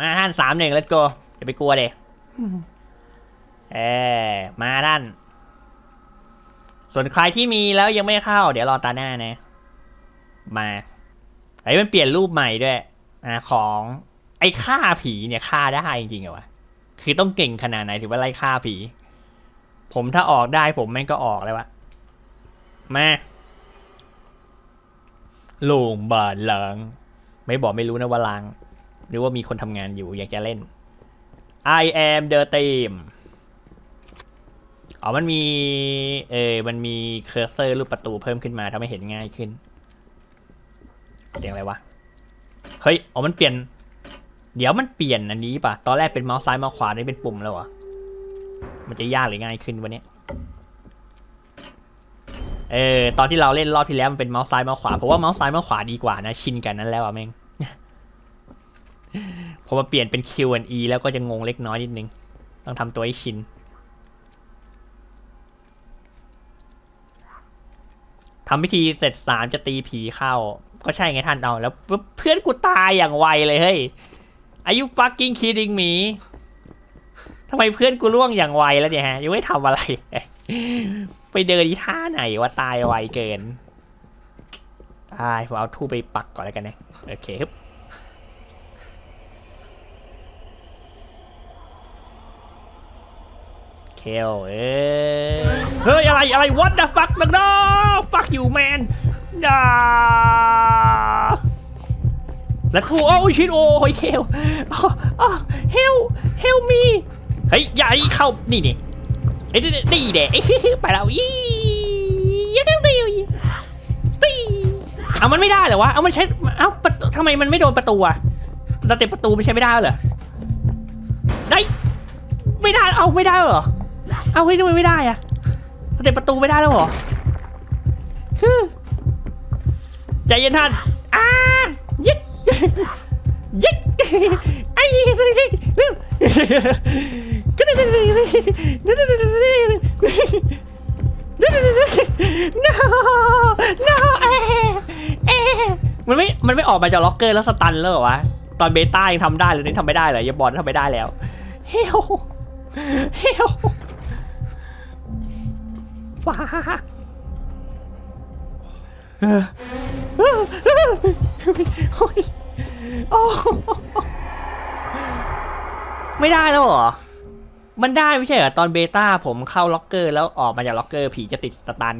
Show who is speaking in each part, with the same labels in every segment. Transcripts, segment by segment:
Speaker 1: มาท่านสามหนึ่ง let's go อย่าไปกลัวเด็เออมาท่าน ส่วนใครที่มีแล้วยังไม่เข้า เดี๋ยวรอตาหน้านะ มาไอ้ยมันเปลี่ยนรูปใหม่ด้วยอ่าของไอ้ฆ่าผีเนี่ยฆ่าได้จริงๆเหรอวะคือต้องเก่งขนาดไหนถึงว่าไล่ฆ่าผี ผมถ้าออกได้ผมแม่งก็ออกเลยวะมาโล่งบาดหลัง ไม่บอกไม่รู้นะว่าล้าง หรือว่ามีคนทำงานอยู่อยากจะเล่น I am the team อ๋อมันมีเออมันมีเคอร์เซอร์รูปประตูเพิ่มขึ้นมาทำให้เห็นง่ายขึ้น เสียงอะไรวะ เฮ้ย อ๋อมันเปลี่ยน เดี๋ยวมันเปลี่ยนอันนี้ป่ะ ตอนแรกเป็นเมาส์ซ้ายเมาส์ขวานี่เป็นปุ่มแล้วเหรอ มันจะยากหรือง่ายขึ้นวันนี้เออตอนที่เราเล่นรอบที่แล้วมันเป็นเมาส์ซ้ายเมาส์ขวาเพราะว่าเมาส์ซ้ายเมาส์ขวาดีกว่านะชินกันนั้นแล้วอะแม่ง พอมาเปลี่ยนเป็น Q&E แล้วก็จะงงเล็กน้อยนิดนึง ต้องทำตัวให้ชิน ทำพิธีเสร็จสามจะตีผีเข้า ก็ใช่ไงท่านเอาแล้ว เพื่อนกูตายอย่างไวเลยเฮ้ยอายุ fucking kidding me ทำไมเพื่อนกูล่วงอย่างไวแล้วเนี่ยฮะ ยังไม่ทำอะไร ไปเดินที่ท่าไหนว่าตายไวเกินตายผมเอาทูไปปักก่อนแล้วกันนะ โอเคครับ เคลเอ้เฮ้ย อะไร อะไร what the fuck นักดอ fuck you man ด่าแล้วทูโอ้ยชิดโอ้ยเคลอ๋อ help help me เฮ้ยอย่าให้เข้า นี่นี่ไอ้ยนี่นี่เด็ไปแล้วอียังตีตีตีเอามันไม่ได้เหรอวะ เอามันใช้ เอ้าประตูทำไมมันไม่โดนประตูอะสเต็ปประตูมันใช้ไม่ได้เหรอได้ไม่ได้ เอาไม่ได้เหรอ เอาเฮ้ยทำไมไม่ได้อะเต็ปประตูไม่ได้แล้วเหรอฮึใจเย็นท่านอ้ายิกยิกไอ้สิก็ได้ no no เอ๊เอ๊มันไม่ มันไม่ออกมาจากล็อกเกอร์แล้วสตันแล้วเหรอวะ ตอนเบต้ายังทำได้เลยนี่ทำไม่ได้เหรออย่าบอลทำไม่ได้แล้ว เฮลเฮล ฟ้าเออเออเออโอ้ยโอ้ไม่ได้แล้วเหรอ มันได้ไม่ใช่เหรอตอนเบต้าผมเข้าล็อกเกอร์แล้วออกมาจากล็อกเกอร์ผีจะติดสตัน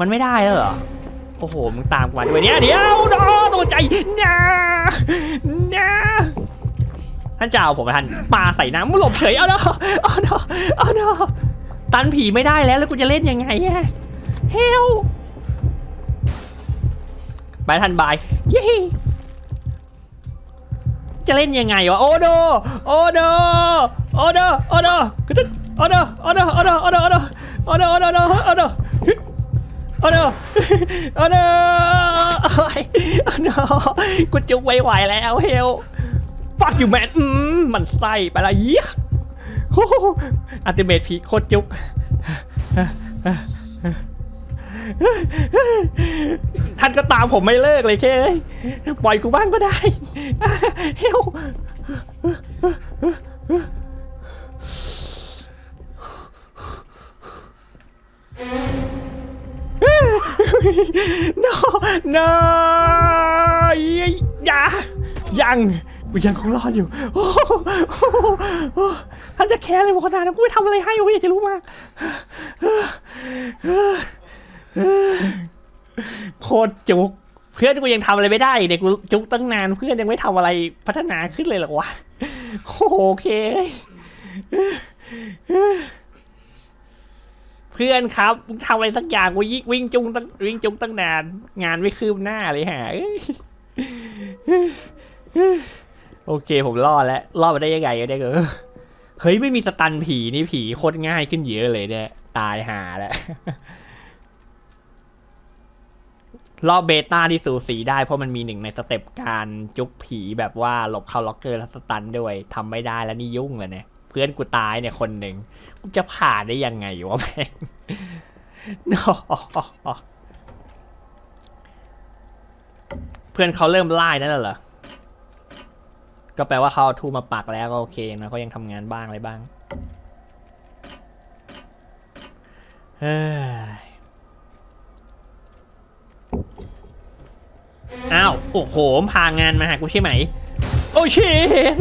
Speaker 1: มันไม่ได้แล้วเหรอ โอ้โห มึงตามกูมาด้วยเนี่ยเดี๋ยวดอตัวใจนะนะท่านเจ้าผมท่านปาใส่น้ำมึงหลบเฉยเอาเนาะเอาเนาะเอาเนาะ ตันผีไม่ได้แล้วแล้วกูจะเล่นยังไงอะเฮลไปท่านบายเย้จะเล่นยังไงวะโอโดโอโดโอโดโอโดกระตึ๊ดโอโดโอโดโอโดโอโดโอโดโอโดโอโดโอโดโอโดโอโดโอโดโอ้โอโดกูจุกไม่ไหวแล้วเฮล ฟักอยู่แมนมันไส้ไปละเยี่ย อ้โหอัลติเมทพีโคตรจุกท่านก็ตามผมไม่เลิกเลยเคปล่อยกูบ้างก็ได้เฮล no no อย่ายัง กูยังคงรอดอยู่โอ้โหท่านจะแคร์อะไรผมขนาดนั้นกูไม่ทำอะไรให้ผมอยากจะรู้มากโคตรจุก เพื่อนกูยังทำอะไรไม่ได้เด็กกูจุกตั้งนานเพื่อนยังไม่ทำอะไรพัฒนาขึ้นเลยหรอวะโอเค เพื่อนครับมึงทำอะไรสักอย่างกูยิ่งวิ่งจุงตั้งวิ่งจุงตั้งนาน งานไม่คืบหน้าเลยฮะเอ้ย โอเคผมรอดแล้วรอดมาได้ยังไงอะเนี่ยเออเฮ้ยไม่มีสตันผีนี่ผีโคตรง่ายขึ้นเยอะเลยเนี่ยตายหาแล้วรอบเบต้าที่สูสีได้เพราะมันมีหนึ่งในสเต็ปการจุกผีแบบว่าหลบเข้าล็อกเกอร์แล้วสตันด้วยทำไม่ได้แล้วนี่ยุ่งเลยเนี่ยเพื่อนกูตายเนี่ยคนหนึ่งกูจะผ่านได้ยังไงวะแม่งเพื่อนเขาเริ่มไล่นั่นแล้วเหรอ ก็แปลว่าเขาเอาทูมาปักแล้วก็โอเคนะเขายังทำงานบ้างอะไรบ้างเฮ้ยอ้าว โอ้โห พางานมาหากูใช่ไหม โอ้ชิต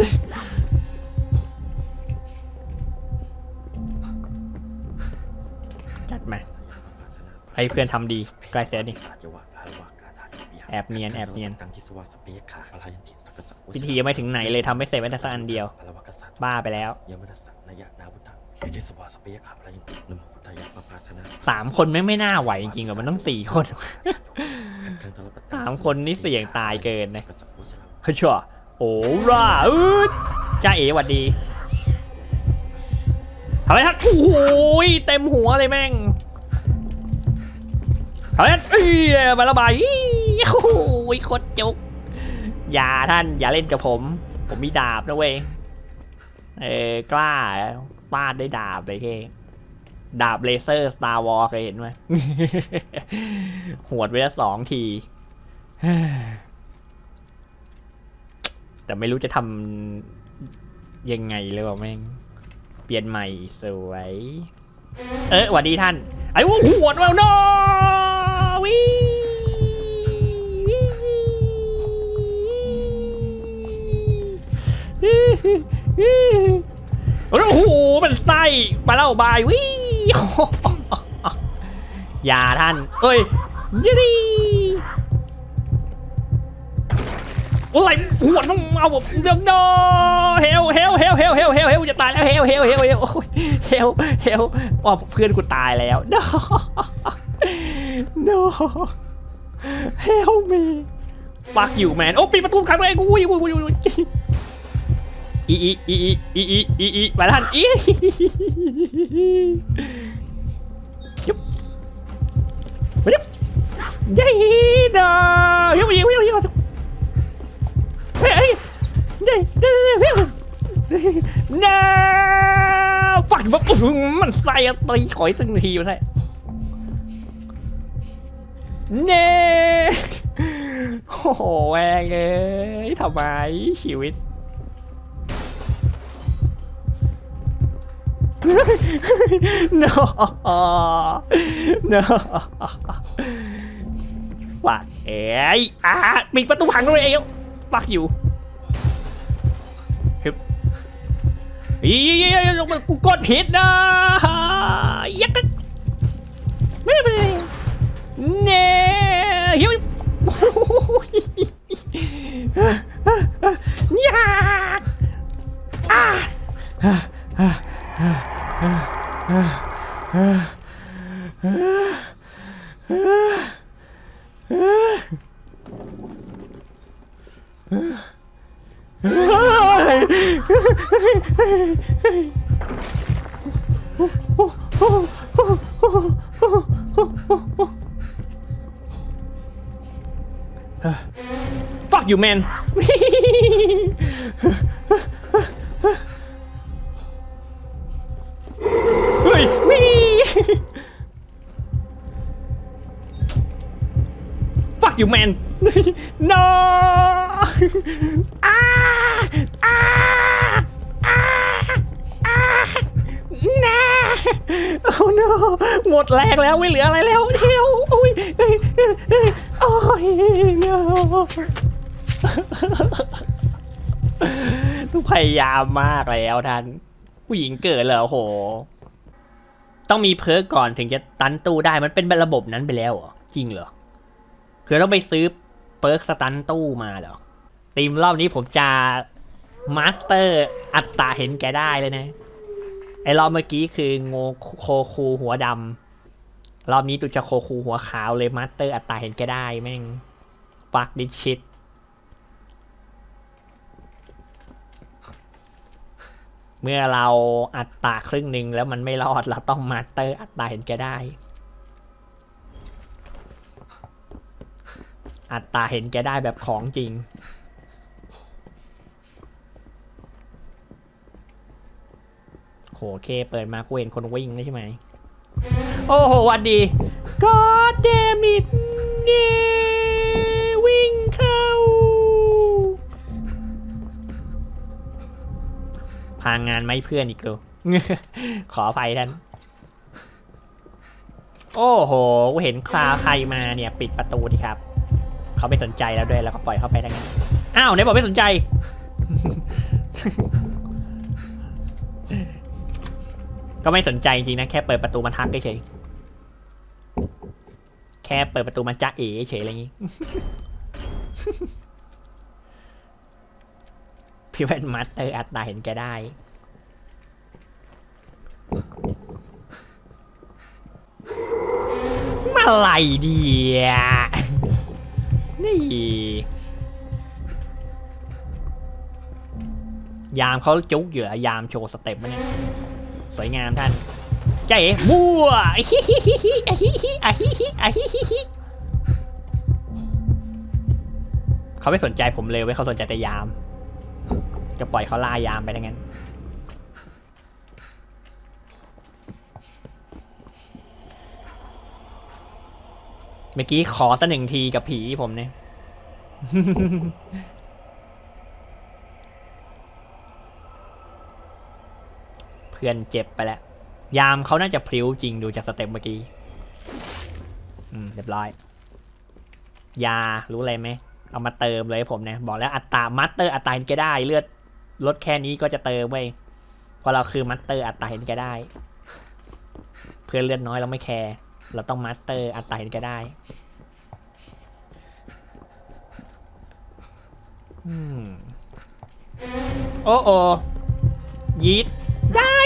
Speaker 1: จัดมาให้เพื่อนทำดีใกล้เสร็จนี่ แอบเนียน แอบเนียน
Speaker 2: ตังทิสวาสเปียขาอะไรยันติสักกะสัก
Speaker 1: พิธียังไม่ถึงไหนเลยทำไม่เสร็จแม้แต่สักอันเดียว
Speaker 2: พระวกษัตริย์
Speaker 1: บ้าไปแล้ว
Speaker 2: ยมนัสสะนายะนาบุตังเอทิสวาสเปียขาอะไรยันตินโมพุทธายะปะปาธนา
Speaker 1: สามคนไม่งไม่น่าไหวจริงๆหรอมันต้องสี่คน
Speaker 2: ขันทรปตัง
Speaker 1: สามคนนี่เสี่ยงตายเกินนะ
Speaker 2: กษัตริย์วุฒิ
Speaker 1: เฮ้ยชัวโอ้ร่าอืดจ้าเอ๋หวัดดีทำไมทักโอ้โหยเต็มหัวเลยแม่งทำไมทักเอ้ยมาระบายอี้โอ้โหยโคตรจุก อย่าท่านอย่าเล่นกับผม ผมมีดาบนะเว้ยเออกล้าฟาดได้ดาบเลยเท่ดาบเลเซอร์สตาร์วอลเคยเห็นไหมหวดไปแล้วสองที แต่ไม่รู้จะทำยังไงเลยว่าแม่ง เปลี่ยนใหม่สวย เออหวัดดีท่าน ไอ้หวดแล้วเนาะวิ โอ้โหมันไส้มาเล่าบายวิอย่าท่านเอ้ยยี่ดีอะไรหัวน้องเอาแบบเดี๋ยว no เฮลเฮลเฮลเฮลเฮลเฮลเฮลจะตายแล้วเฮลเฮลเฮลเฮลเฮลเฮลอ๋อเพื่อนกูตายแล้ว no no help me ปักอยู่แมนโอ้ปิดประตูขังตัวเองอุ้ยอุ้ยอุ้ยอุ้ย อีอีอีอีอีอีอีอีมาทันอียุบมายุบยัยดอยุบยุบยุบยุบเฮ้ยเฮ้ยยัยยัยยัยน้าฝักแบบมันใส่ตีขอยสักทีมันใช่เน่โอ้โหแองเอ้ยทำไมชีวิต no no ฝักเอ้ยอะปิดประตูพังด้วเองปักอยู่เฮึบอีมันกูกดผิดนะยักษ์ไม่ได้ไม่ได้เนี่ยเฮ้ย ฟักอยู่แมน no อ้าอ้าอ้าอ้าน่าโอ้ no หมดแรงแล้วไม่เหลืออะไรแล้วเดียวโอ้ยเอ้ยเอ้ยโอ้ย no พยายามมากแล้วท่าน ผู้หญิงเกิดเหรอโห ต้องมีเพิร์กก่อนถึงจะตันตู้ได้มันเป็นระบบนั้นไปแล้วเหรอ จริงเหรอ คือต้องไปซื้อเปิร์กสตันตู้มาเหรอตีมรอบนี้ผมจะมาสเตอร์อัตตาเห็นแกได้เลยนะ ไอรอบเมื่อกี้คือโงโคคูหัวดำรอบนี้ตุจะโคคูหัวขาวเลยมาสเตอร์อัตตาเห็นแกได้แม่งฟักดิชิตเมื่อเราอัตราครึ่งหนึ่งแล้วมันไม่รอดเราต้องมาสเตอร์อัตราเห็นแกได้ อัตราเห็นแกได้แบบของจริงโหโอเคเปิดมากูเห็นคนวิ่งเลยใช่ไหม โอ้โหวันดี God damn it เนี่ยวิ่งเข้า พางงานไม่เพื่อนอีกกูขออภัยท่านโอ้โหกูเห็นคลาใครมาเนี่ย ปิดประตูทีครับ เขาไม่สนใจแล้วด้วยแล้วก็ปล่อยเขาไปทั้งนั้นอ้าวไหนบอกไม่สนใจ ก็ไม่สนใจจริงนะแค่เปิดประตูมาทักเฉยแค่เปิดประตูมาจ้าเอ๋เฉยอะไรอย่างงี้พี่แว่นมัตเตอร์อัตตาเห็นแกได้มื่อไหร่ดีอะ นี่ยามเขาจุกอยู่อะยามโชว์สเต็ปมันเนี่ยสวยงามท่านใจาเอ๋บัวอะฮิฮิฮิฮิอะฮิฮิอะฮิฮิอะฮิฮิฮิเขาไม่สนใจผมเลยเว้เขาสนใจแต่ยาม จะปล่อยเขาล่ายามไปทั้งนั้น เมื่อกี้ขอสักหนึ่งทีกับผีผมเนี่ย เพื่อนเจ็บไปแล้ว ยามเขาน่าจะพริ้วจริงดูจากสเต็ปเมื่อกี้ อืม เรียบร้อย ยารู้อะไรไหม เอามาเติมเลยผมเนี่ย บอกแล้วอัตรามัตเตอร์อัตราเห็นแกได้ เลือดลดแค่นี้ก็จะเติมไว้ยเพราะเราคือมัตเตอร์อัตราเห็นแกได้ เพื่อนเลือดน้อยเราไม่แคร์ เราต้องมาสเตอร์อัตราเห็นแกได้อืมโอ้โอยีดได้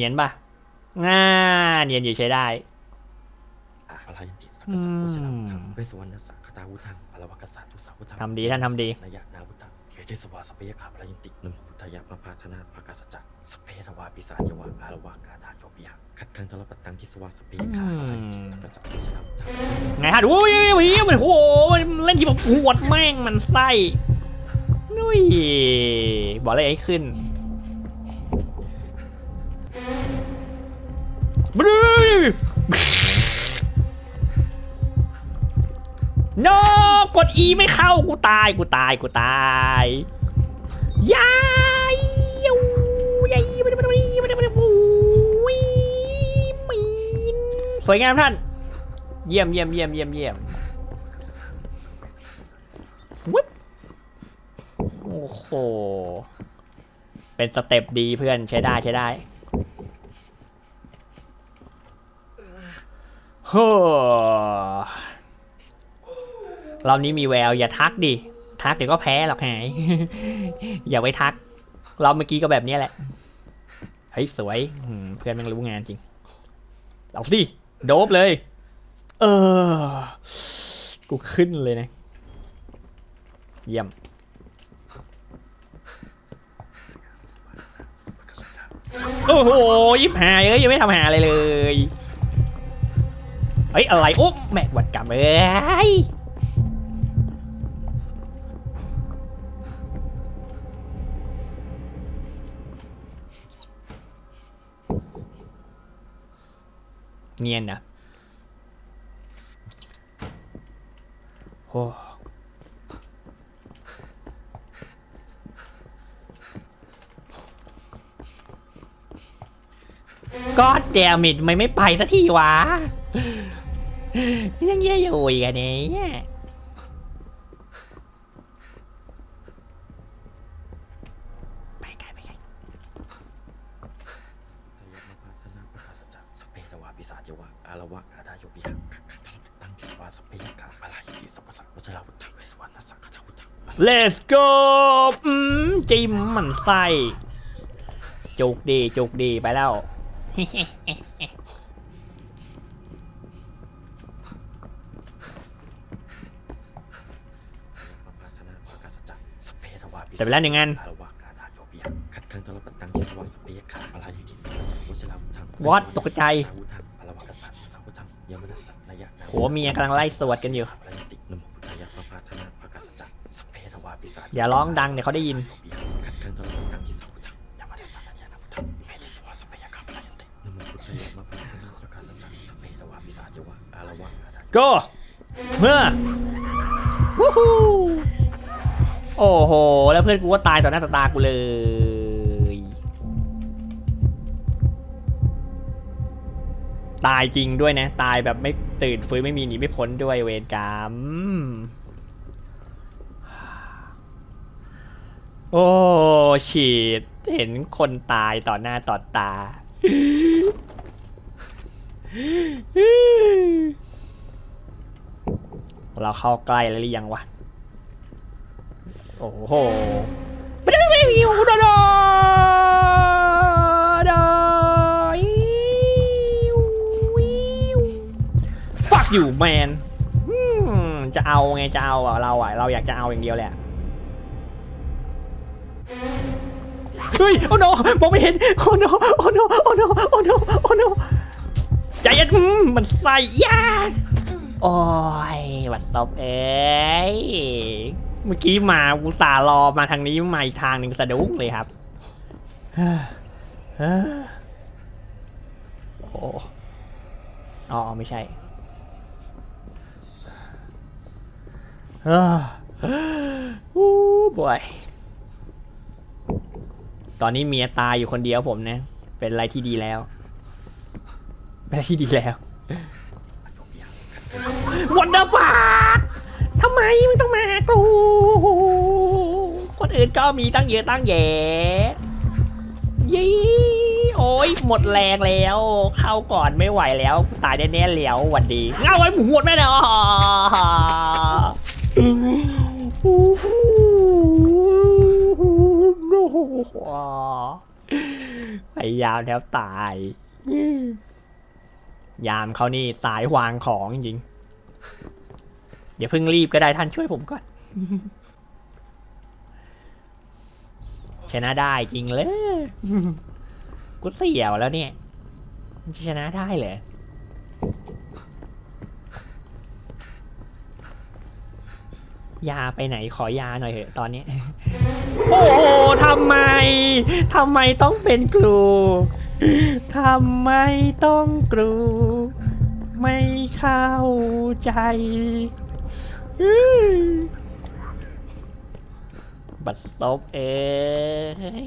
Speaker 1: นียนปะง่าเนียนอยู่ใช้ได้
Speaker 2: อะพลังจิตสัพพะสัพพุทธาวุธังเวสวรรณสังคตาวุธังอรวกัสสะทุสาวุธัง
Speaker 1: ทำดีท่านทำดี
Speaker 2: นายะนาวุธังเขติสวาสพเพยขาพลังตินมพุทธายะมะพาธนาภากาสจักสพเพทวาปิสาจวะอารวากาธาโยปิยะขัดขังทรปตังทิสวาสพเพยขาพลังจิตสัพพะสัพพุทธาวุธัง
Speaker 1: ไงฮะโอ้ยโอ้ยโอ้ยมันโอ้โหมันเล่นทีแบบหวดแม่งมันไส้นุ้ยบอกเลยไอ้ขึ้น โนกด E ไม่เข้ากูตายกูตายกูตายยายยูยายมันมันมันมันมันโอ้ยมีนสวยงามท่าน เยี่ยมเยี่ยมเยี่ยมเยี่ยมเยี่ยมวุ๊บโอ้โห เป็นสเต็ปดีเพื่อนใช้ได้ใช้ได้ โฮ้รอบนี้มีแววอย่าทักดิ ทักเดี๋ยวก็แพ้หรอกหาย อย่าไว้ทัก เรอบเมื่อกี้ก็แบบนี้แหละ เฮ้ย สวย เพื่อนแม่งรู้งานจริง เอาสิ โดบเลย เออ กูขึ้นเลยนะ เยี่ยมโอ้โหยิบหายเอ้ยยังไม่ทำหาอะไรเลย เฮ้ยอะไรโอ้แม่วัดกรรมเอ้ยเนียนนะโอ้ก็แดมิดไม่ไม่ไปสักทีวะ ยังเย่อยู่อีกอันนี้ไปไกลไปไกล
Speaker 2: นายะมะพาธนาภากาสจักสพเพทวาปิสาจวะอารวากาธาโยปิยะขัดขังทรปตังทิสวาสพเพยขาพลังจิตสัพพะสัพพุทธาวุธังเวสวรรณสังคตาวุธัง
Speaker 1: Let's go อืมจิ้มมันไส้จุกดีจุกดีไปแล้ว
Speaker 2: พพะสัพพุทธาวุธัง
Speaker 1: วอตตกใจ
Speaker 2: อาวุธังอรวากษัตริย์สัมพุทธังยมนัสสะนายะนา
Speaker 1: ผัวเมียกำลังไล่สวดกันอยู่
Speaker 2: พระยตินโมพุทธายะพระพาธนาพระกษัตริย์สพเพทวาปิศาจ
Speaker 1: อย่าร้องดังเดี๋ยวเขาได้ยิน
Speaker 2: ขัดขังตลอดตังที่สัมพุทธังยมนัสสะนายะนาพุทธังเมธิสวาสพพยาคัมพระยันตินโมพุทธายะพระพาธนาพระกษัตริย์สพเพทวาปิศาจยวะอารวะอาดา
Speaker 1: ก็เมื่อวู้ฮู้ โอ้โห แล้วเพื่อนกูก็ตายต่อหน้าต่อตากูเลย ตายจริงด้วยนะ ตายแบบไม่ตื่นฟื้นไม่มีหนีไม่พ้นด้วยเวรกรรม โอ้ฉีด เห็นคนตายต่อหน้าต่อตาเราเข้าใกล้แล้วหรือยังวะ โอ้โหไม่ได้ไม่ได้วิวดอดอดอฟักอยู่แมนจะเอาไงจะเอาอะเราอะเราอยากจะเอาอย่างเดียวแหละเฮ้ยโอ้โนมองไม่เห็นโอ้โนโอ้โนโอ้โนโอ้โนโอ้โนใจเย็นมมันใส่ยาโอ้ยวัดตบเอ้ย เมื่อกี้มาอุตส่าห์รอมาทางนี้มาอีกทางหนึ่งสะดุ้งเลยครับเฮ้อเฮ้อโอ้อ๋อไม่ใช่เฮ้ออู้บอย ตอนนี้เมียตายอยู่คนเดียวผมนะ เป็นอะไรที่ดีแล้ว เป็นอะไรที่ดีแล้ววันเดอร์ปาร์ทำไมมึงต้องมากู คนอื่นก็มีตั้งเยอะตั้งแยะยี่โอ้ยหมดแรงแล้ว เข้าก่อนไม่ไหวแล้ว ตายแน่ๆแล้วหวัดดีเงาไว้หมูหวดแม่เนาะพยายามแทบตาย ยามเขานี่สายวางของจริง อย่าเพิ่งรีบก็ได้ท่านช่วยผมก่อน ชนะได้จริงเลยกูเสี่ยวแล้วเนี่ยชนะได้เหรอยาไปไหนขอยาหน่อยเถอะตอนนี้ โอ้โหทำไมทำไมต้องเป็นครูทำไมต้องกรู ไม่เข้าใจ บัดซบเอ้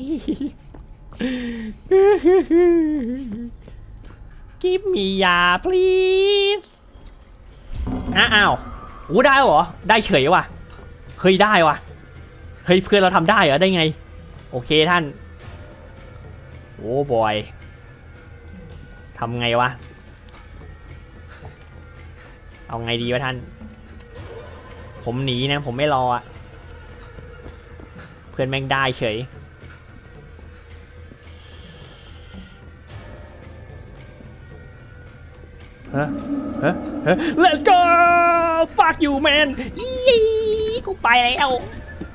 Speaker 1: ย Give me ยา please อ้าอ้าวอู้ได้เหรอ ได้เฉยว่ะ เฮ้ยได้ว่ะ เฮ้ยเพื่อนเราทำได้เหรอ ได้ไง โอเคท่าน โอ้บอยทำไงวะ เอาไงดีวะท่าน ผมหนีนะ ผมไม่รออะเพื่อนแม่งได้เฉย ฮะ ฮะ ฮะ let's go fuck you man ยี่กูไปแล้ว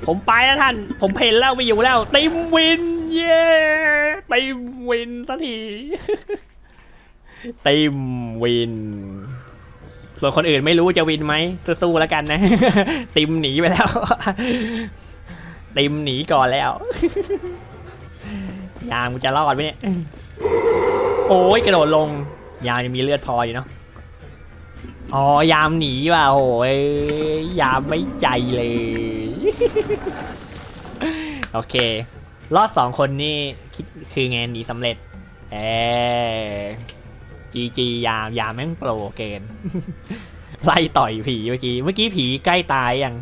Speaker 1: ผมไปแล้วท่าน ผมเพนแล้วไม่อยู่แล้ว ติมวิน เย้ติมวินสักที ติมวิน ส่วนคนอื่นไม่รู้จะวินไหมสู้ๆแล้วกันนะ ติมหนีไปแล้ว ติมหนีก่อนแล้ว ยามกูจะรอดไหมเนี่ย โอ้ยกระโดดลง ยามยังมีเลือดพออยู่เนาะ อ๋อ ยามหนีว่ะโอ้ยยามไม่ใจเลย โอเค รอดสองคนนี่คิดคือไงหนีสำเร็จ เอ จีจียามยามแม่งโปรเกนไล่ต่อยผีเมื่อกี้ เมื่อกี้ผีใกล้ตายยัง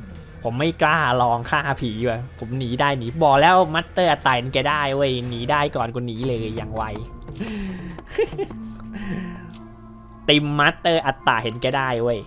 Speaker 1: ผมไม่กล้าลองฆ่าผีว่ะ ผมหนีได้หนีบอกแล้วมัตเตอร์ไตน์แกได้เว้ยหนีได้ก่อนกูหนีเลยอย่างไวติมมัตเตอร์อัตตาเห็นแกได้เว้ย